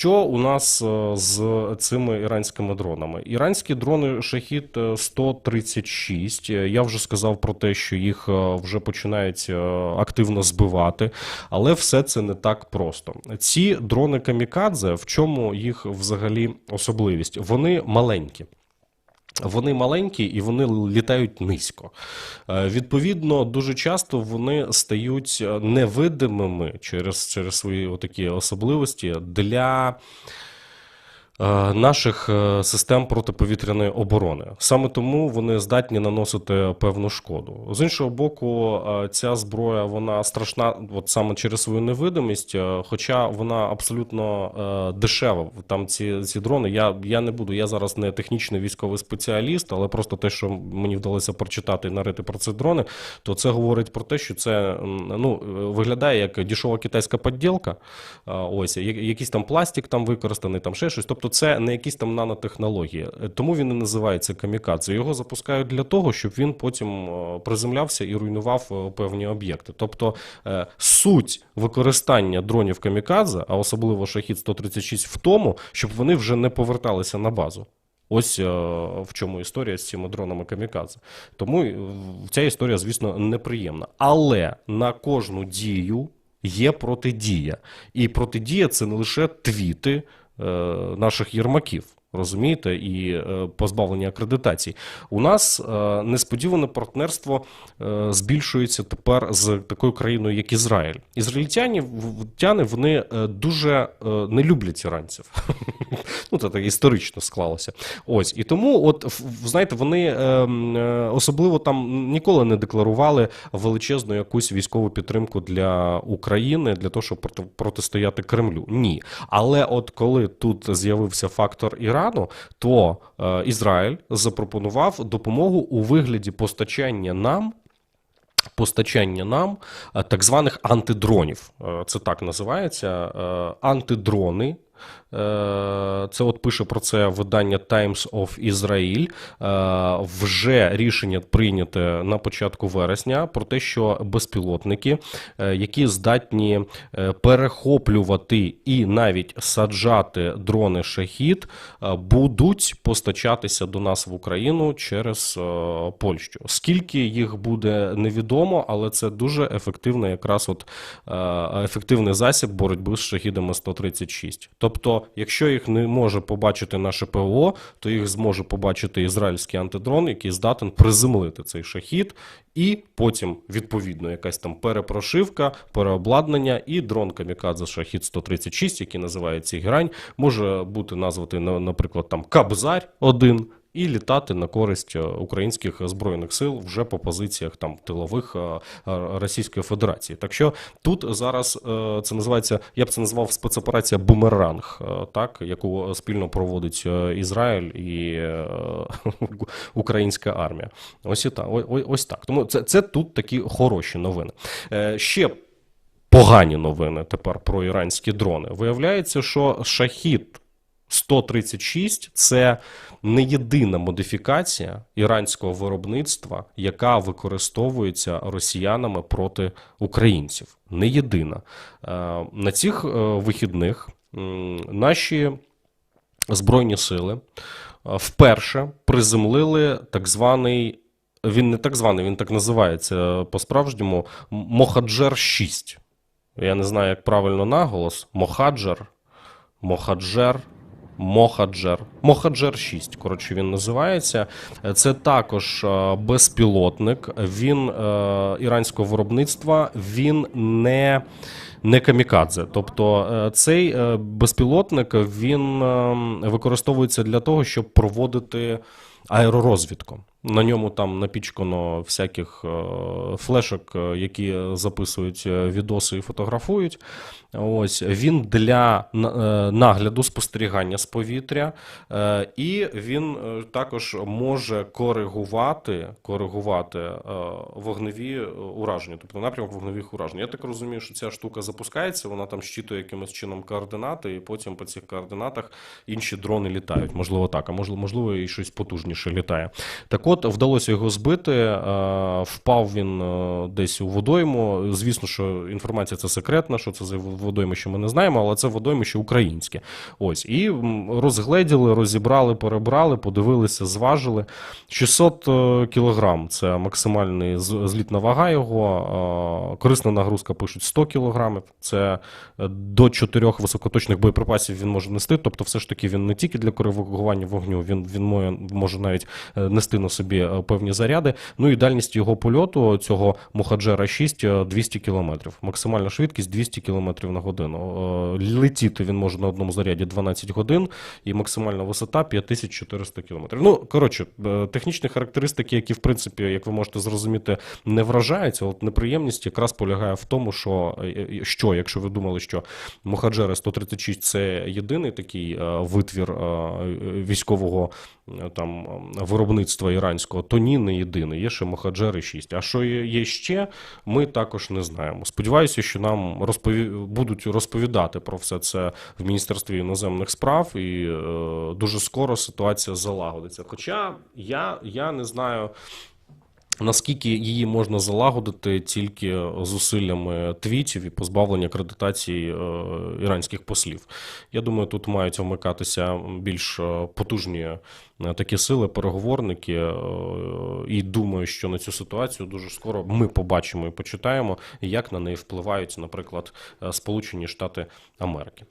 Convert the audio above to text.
Що у нас е, з цими іранськими дронами? Іранські дрони Шахід е, 136. Е, Я вже сказав про те, що їх е, вже починають е, активно збивати, але все це не так просто. Ці дрони камікадзе, в чому їх взагалі особливість? Вони маленькі. Вони маленькі і вони літають низько. Е, Відповідно, дуже часто вони стають е, невидимими через, через свої такі особливості для наших е, систем протиповітряної оборони. Саме тому вони здатні наносити певну шкоду. З іншого боку, е, ця зброя вона страшна, от саме через свою невидимість, е, хоча вона абсолютно е, дешева. Там ці, ці дрони. Я, я не буду, я зараз не технічний військовий спеціаліст, але просто те, що мені вдалося прочитати і нарити про ці дрони, то це говорить про те, що це ну, е, виглядає як дешева китайська подділка. Ось якийсь там пластик там використаний, там ще щось. Тобто, це не якісь там нанотехнології. Е, Тому він і називається камікадзе. Його запускають для того, щоб він потім е, приземлявся і руйнував е, певні об'єкти. Тобто суть використання дронів камікадзе, а особливо шахід 136 в тому, щоб вони вже не поверталися на базу. Ось в чому історія з цими дронами камікадзе. Тому ця історія, звісно, неприємна. Але на кожну дію є протидія. І протидія це не лише твіти наших єрмаків. Розумієте, і е, позбавлення акредитації. У нас е, несподіване партнерство е, збільшується тепер з такою країною, як Ізраїль. Ізраїльтяни тяни, вони е, дуже не люблять іранців. Ну, це так історично склалося. Ось і тому, от знаєте, вони особливо там ніколи не декларували величезну якусь військову підтримку для України для того, щоб проти, протистояти Кремлю. Ні. Але от коли тут з'явився фактор Ірану, то е, Ізраїль запропонував допомогу у вигляді постачання нам постачання нам е, так званих антидронів. Е, Це так називається. Е, Антидрони. Е, Це от пише про це видання Times of Israel. Е, Вже рішення прийняте на початку вересня про те, що безпілотники, е, які здатні перехоплювати і навіть саджати дрони шахід, будуть постачатися до нас в Україну через Польщу. Скільки їх буде невідомо, але це дуже ефективний якраз от ефективний засіб боротьби з шахідами 136. Тобто, якщо їх не може побачити наше ПВО, то їх зможе побачити ізраїльський антидрон, який здатен приземлити цей шахід, і потім відповідно якась там перепрошивка, переобладнання, і дрон Камікадзе Шахід 136, який називається Грань, може бути назвати, на- наприклад, там Кабзар 1 і літати на користь е, українських збройних сил вже по позиціях там тилових е, е, Російської Федерації. Так що тут зараз це називається, я б це назвав спецоперація Бумеранг, так яку спільно проводить Ізраїль і українська армія. Ось і так. Ось так. Тому це, це тут такі хороші новини. Ще погані новини тепер про іранські дрони. Виявляється, що шахід 136 це не єдина модифікація іранського виробництва, яка використовується росіянами проти українців. Не єдина. Е, На цих е, вихідних наші Збройні сили е, вперше приземлили так званий. Він не так званий, він так називається по-справжньому Мохаджер 6. Я не знаю, як правильно наголос. Мохаджер, Мохаджер, Мохаджер. Мохаджер 6, коротше, він називається. Це також е, безпілотник. Він е, іранського виробництва, він не. Не камікадзе, тобто е, цей безпілотник він е, використовується для того, щоб проводити аеророзвідку. На ньому там напічкано всяких е, флешок, е, які записують е, відоси і фотографують. Ось він для нагляду спостерігання з повітря, і він також може коригувати, коригувати вогневі ураження, тобто напрямок вогневих уражень. Я так розумію, що ця штука запускається, вона там щитує якимось чином координати, і потім по цих координатах інші дрони літають. Можливо, так, а можливо, можливо, і щось потужніше літає. Так от. От вдалося його збити. е, Впав він е, десь у водойму. Звісно, що інформація це секретна, що це за водоймище, ми не знаємо, але це водоймище українське. Ось і розгледіли, розібрали, перебрали, подивилися, зважили. 600 е, кілограм це максимальний злітна вага його. Корисна нагрузка пишуть 100 кілограмів. Це до чотирьох високоточних боєприпасів він може нести. Тобто, все ж таки він не тільки для коригування вогню, він, він може навіть нести на собі е, певні заряди. Ну і дальність його польоту цього Мухаджера 6 е, 200 кілометрів. Максимальна швидкість 200 кілометрів на годину. Е, Летіти він може на одному заряді 12 годин, і максимальна висота 5400 кілометрів. Ну коротше, е, технічні характеристики, які в принципі, як ви можете зрозуміти, не вражаються. От неприємність якраз полягає в тому, що, що якщо ви думали, що Мухаджера 136 це єдиний такий витвір військового там виробництва іранського, то ні, не єдине. Є ще Мохаджери 6. А що є ще, ми також не знаємо. Сподіваюся, що нам розпові... будуть розповідати про все це в Міністерстві іноземних справ, і е, дуже скоро ситуація залагодиться. Хоча я, я не знаю. Наскільки її можна залагодити тільки зусиллями твітів і позбавлення акредитації е, іранських послів? Я думаю, тут мають вмикатися більш е, потужні е, такі сили, переговорники. І думаю, що на цю ситуацію дуже скоро ми побачимо і почитаємо, як на неї впливають, наприклад, Сполучені Штати Америки.